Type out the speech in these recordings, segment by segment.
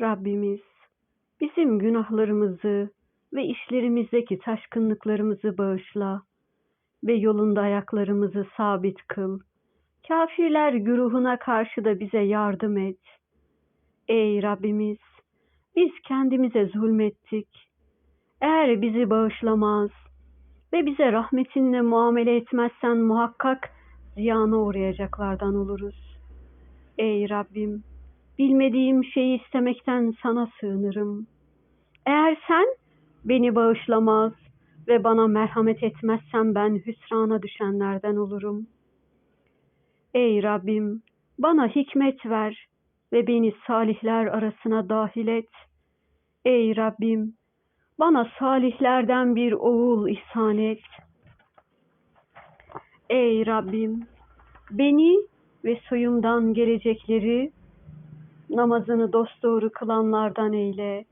Rabbimiz bizim günahlarımızı ve işlerimizdeki taşkınlıklarımızı bağışla ve yolunda ayaklarımızı sabit kıl. Kafirler güruhuna karşı da bize yardım et. Ey Rabbimiz, biz kendimize zulmettik. Eğer bizi bağışlamaz ve bize rahmetinle muamele etmezsen muhakkak ziyana uğrayacaklardan oluruz. Ey Rabbim, bilmediğim şeyi istemekten sana sığınırım. Eğer sen beni bağışlamaz ve bana merhamet etmezsen ben hüsrana düşenlerden olurum. Ey Rabbim, bana hikmet ver ve beni salihler arasına dahil et. Ey Rabbim, bana salihlerden bir oğul ihsan et. Ey Rabbim, beni ve soyumdan gelecekleri namazını dosdoğru kılanlardan eyle.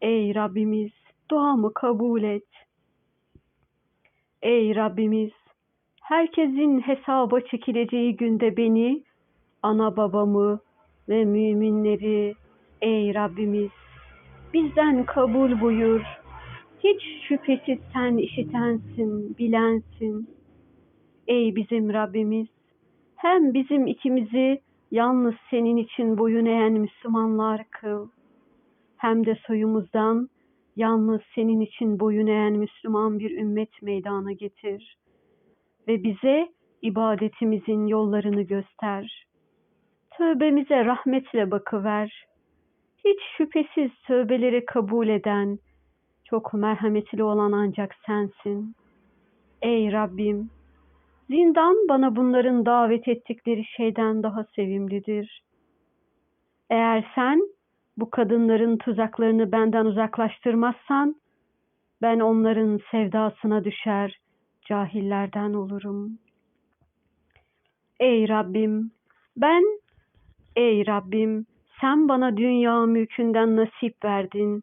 Ey Rabbimiz, duamı kabul et. Ey Rabbimiz, herkesin hesaba çekileceği günde beni, ana babamı ve müminleri, ey Rabbimiz, bizden kabul buyur. Hiç şüphesiz sen işitensin, bilensin. Ey bizim Rabbimiz, hem bizim ikimizi yalnız senin için boyun eğen Müslümanlar kıl. Hem de soyumuzdan yalnız senin için boyun eğen Müslüman bir ümmet meydana getir. Ve bize ibadetimizin yollarını göster. Tövbemize rahmetle bakıver. Hiç şüphesiz tövbeleri kabul eden, çok merhametli olan ancak sensin. Ey Rabbim, zindan bana bunların davet ettikleri şeyden daha sevimlidir. Eğer sen bu kadınların tuzaklarını benden uzaklaştırmazsan, ben onların sevdasına düşer, cahillerden olurum. Ey Rabbim, ben, ey Rabbim, sen bana dünya mülkünden nasip verdin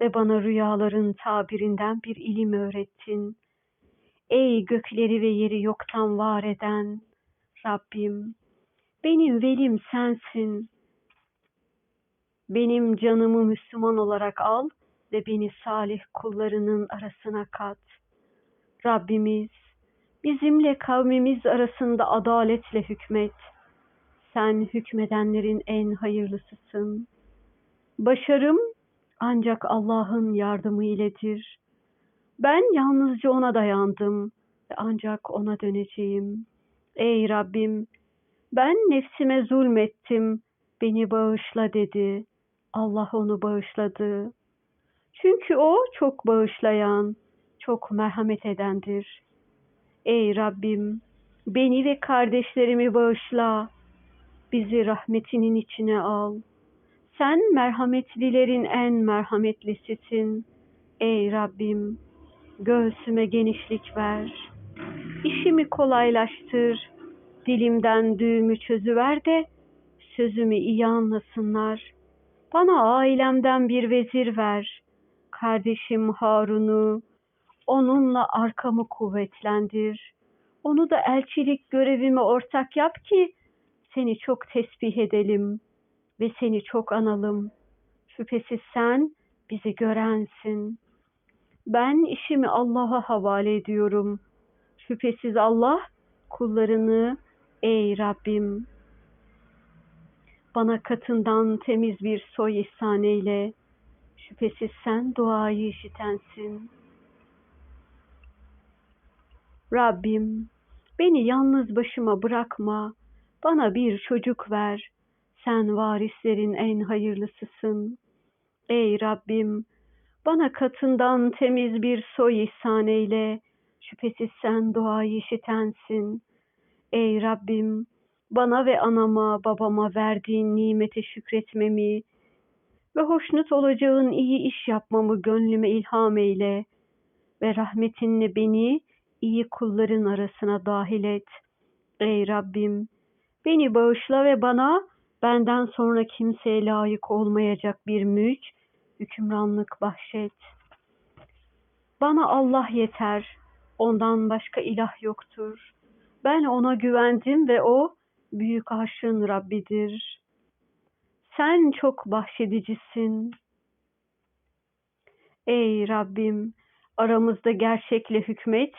ve bana rüyaların tabirinden bir ilim öğrettin. Ey gökleri ve yeri yoktan var eden Rabbim, benim velim sensin. Benim canımı Müslüman olarak al ve beni salih kullarının arasına kat. Rabbimiz, bizimle kavmimiz arasında adaletle hükmet. Sen hükmedenlerin en hayırlısısın. Başarım ancak Allah'ın yardımı iledir. Ben yalnızca ona dayandım ve ancak ona döneceğim. Ey Rabbim, ben nefsime zulmettim, beni bağışla dedi. Allah onu bağışladı. Çünkü o çok bağışlayan, çok merhamet edendir. Ey Rabbim, beni ve kardeşlerimi bağışla. Bizi rahmetinin içine al. Sen merhametlilerin en merhametlisisin. Ey Rabbim, göğsüme genişlik ver. İşimi kolaylaştır. Dilimden düğümü çözüver de sözümü iyi anlasınlar. Bana ailemden bir vezir ver. Kardeşim Harun'u, onunla arkamı kuvvetlendir. Onu da elçilik görevime ortak yap ki seni çok tesbih edelim ve seni çok analım. Şüphesiz sen bizi görensin. Ben işimi Allah'a havale ediyorum. Şüphesiz Allah kullarını ey Rabbim bana katından temiz bir soy ihsan eyle. Şüphesiz sen duayı işitensin. Rabbim, beni yalnız başıma bırakma. Bana bir çocuk ver. Sen varislerin en hayırlısısın. Ey Rabbim, bana katından temiz bir soy ihsan eyle. Şüphesiz sen duayı işitensin. Ey Rabbim, bana ve anama, babama verdiğin nimete şükretmemi ve hoşnut olacağın iyi iş yapmamı gönlüme ilham eyle ve rahmetinle beni iyi kulların arasına dahil et. Ey Rabbim, beni bağışla ve bana benden sonra kimseye layık olmayacak bir mülk, hükümranlık bahşet. Bana Allah yeter, ondan başka ilah yoktur. Ben ona güvendim ve o büyük aşığın Rabbidir. Sen çok bahşedicisin. Ey Rabbim, aramızda gerçekle hükmet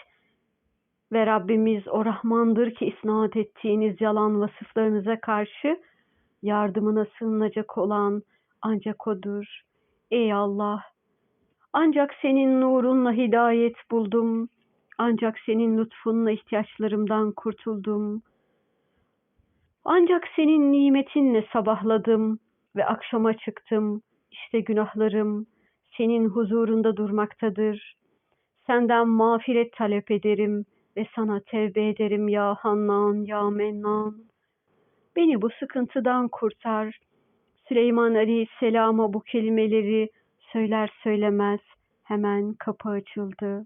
ve Rabbimiz o Rahmandır ki isnat ettiğiniz yalan vasıflarınıza karşı yardımına sığınacak olan ancak O'dur. Ey Allah! Ancak senin nurunla hidayet buldum. Ancak senin lütfunla ihtiyaçlarımdan kurtuldum. Ancak senin nimetinle sabahladım ve akşama çıktım. İşte günahlarım senin huzurunda durmaktadır. Senden mağfiret talep ederim ve sana tevbe ederim ya Hannan, ya Mennan. Beni bu sıkıntıdan kurtar. Süleyman Aleyhisselam'a bu kelimeleri söyler söylemez hemen kapı açıldı.